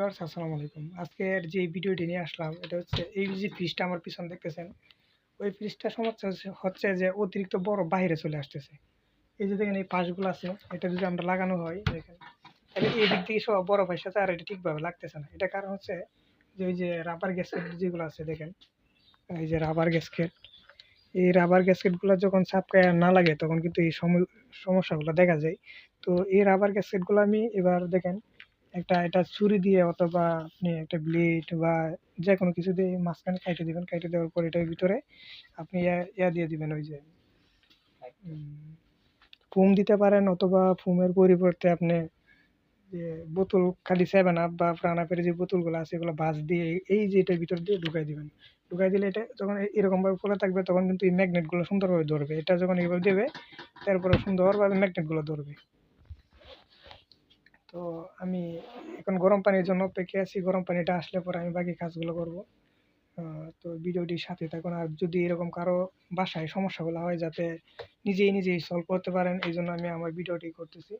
Viewers, আসসালামু আলাইকুম। আজকের যে ভিডিওটি নিয়ে আসলাম, এটা হচ্ছে এই যে ফ্রিজটা আমার পিছনে দেখতেছেন, ওই ফ্রিজটা সমস্যা হচ্ছে- যে অতিরিক্ত বড় বাইরে চলে আসতেছে। এই যে দেখেন এই পাশগুলো আছে, এটা যদি আমরা লাগানো হয়, দেখেন, তাহলে এই দিক থেকে সব বড় পাশের সাথে আর এটা ঠিকভাবে লাগতেছে না। এটা কারণ হচ্ছে যে ওই যে রাবার গ্যাসকেট যেগুলো আছে, দেখেন, এই যে রাবার গ্যাসকেট এই রাবার গ্যাসকেটগুলো যখন চাপকায় না লাগে, তখন কিন্তু এই সম- সমস্যাগুলো দেখা যায়। তো এই রাবার গ্যাসকেটগুলো আমি এবার দেখেন একটা, এটা ছুরি দিয়ে অথবা আপনি একটা ব্লেড বা যে কোনো কিছু দিয়ে মাঝখানে কাইটে দিবেন। কাইটে দেওয়ার পর এটার ভিতরে আপনি ইয়া দিয়ে দিবেন ওই যে ফোম দিতে পারেন অথবা ফোমের পরিবর্তে আপনি যে বোতল, খালি সেভেন আপ বা প্রাণাপের যে বোতলগুলো আছে, এগুলো ভাঁজ দিয়ে এই যে এটার ভিতর দিয়ে ঢুকাই দিবেন। ঢুকাই দিলে এটা যখন এরকমভাবে খোলা থাকবে, তখন কিন্তু এই ম্যাগনেটগুলো সুন্দরভাবে ধরবে। এটা যখন এইভাবে দেবে, তারপরে সুন্দরভাবে ম্যাগনেটগুলো ধরবে। তো আমি এখন গরম পানির জন্য অপেক্ষা আছি। গরম পানিটা আসলে পরে আমি বাকি কাজগুলো করব। তো ভিডিওটির সাথে থাকুন। আর যদি এরকম কারও বাসায় সমস্যাগুলো হয়, যাতে নিজেই নিজেই সলভ করতে পারেন, এই জন্য আমি আমার ভিডিওটি করতেছি।